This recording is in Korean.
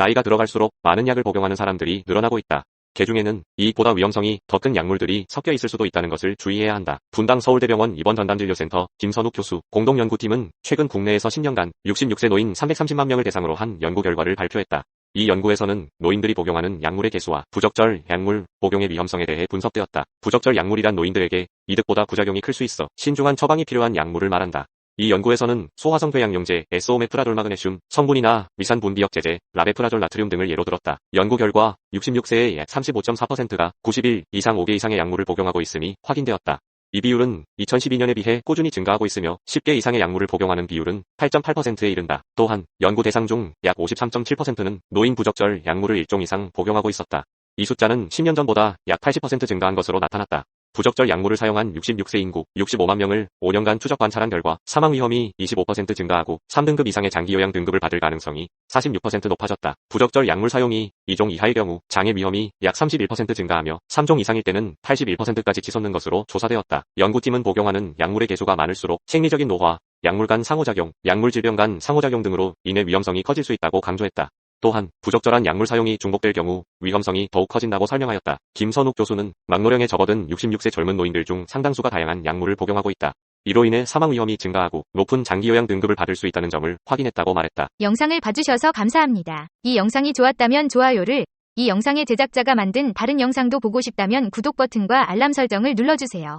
나이가 들어갈수록 많은 약을 복용하는 사람들이 늘어나고 있다. 개중에는 이익보다 위험성이 더 큰 약물들이 섞여 있을 수도 있다는 것을 주의해야 한다. 분당 서울대병원 입원 전담진료센터 김선욱 교수 공동연구팀은 최근 국내에서 10년간 66세 노인 330만 명을 대상으로 한 연구 결과를 발표했다. 이 연구에서는 노인들이 복용하는 약물의 개수와 부적절 약물 복용의 위험성에 대해 분석되었다. 부적절 약물이란 노인들에게 이득보다 부작용이 클 수 있어 신중한 처방이 필요한 약물을 말한다. 이 연구에서는 소화성 궤양용제, 에스오메프라돌 마그네슘, 성분이나 위산 분비역 제제, 라베프라졸 나트륨 등을 예로 들었다. 연구 결과 66세의 약 35.4%가 90일 이상 5개 이상의 약물을 복용하고 있음이 확인되었다. 이 비율은 2012년에 비해 꾸준히 증가하고 있으며 10개 이상의 약물을 복용하는 비율은 8.8%에 이른다. 또한 연구 대상 중 약 53.7%는 노인 부적절 약물을 일종 이상 복용하고 있었다. 이 숫자는 10년 전보다 약 80% 증가한 것으로 나타났다. 부적절 약물을 사용한 66세 인구 65만 명을 5년간 추적 관찰한 결과 사망 위험이 25% 증가하고 3등급 이상의 장기 요양 등급을 받을 가능성이 46% 높아졌다. 부적절 약물 사용이 2종 이하의 경우 장애 위험이 약 31% 증가하며 3종 이상일 때는 81%까지 치솟는 것으로 조사되었다. 연구팀은 복용하는 약물의 개수가 많을수록 생리적인 노화, 약물 간 상호작용, 약물 질병 간 상호작용 등으로 인해 위험성이 커질 수 있다고 강조했다. 또한 부적절한 약물 사용이 중복될 경우 위험성이 더욱 커진다고 설명하였다. 김선욱 교수는 막노령에 접어든 66세 젊은 노인들 중 상당수가 다양한 약물을 복용하고 있다. 이로 인해 사망 위험이 증가하고 높은 장기 요양 등급을 받을 수 있다는 점을 확인했다고 말했다. 영상을 봐주셔서 감사합니다. 이 영상이 좋았다면 좋아요를, 이 영상의 제작자가 만든 다른 영상도 보고 싶다면 구독 버튼과 알람 설정을 눌러주세요.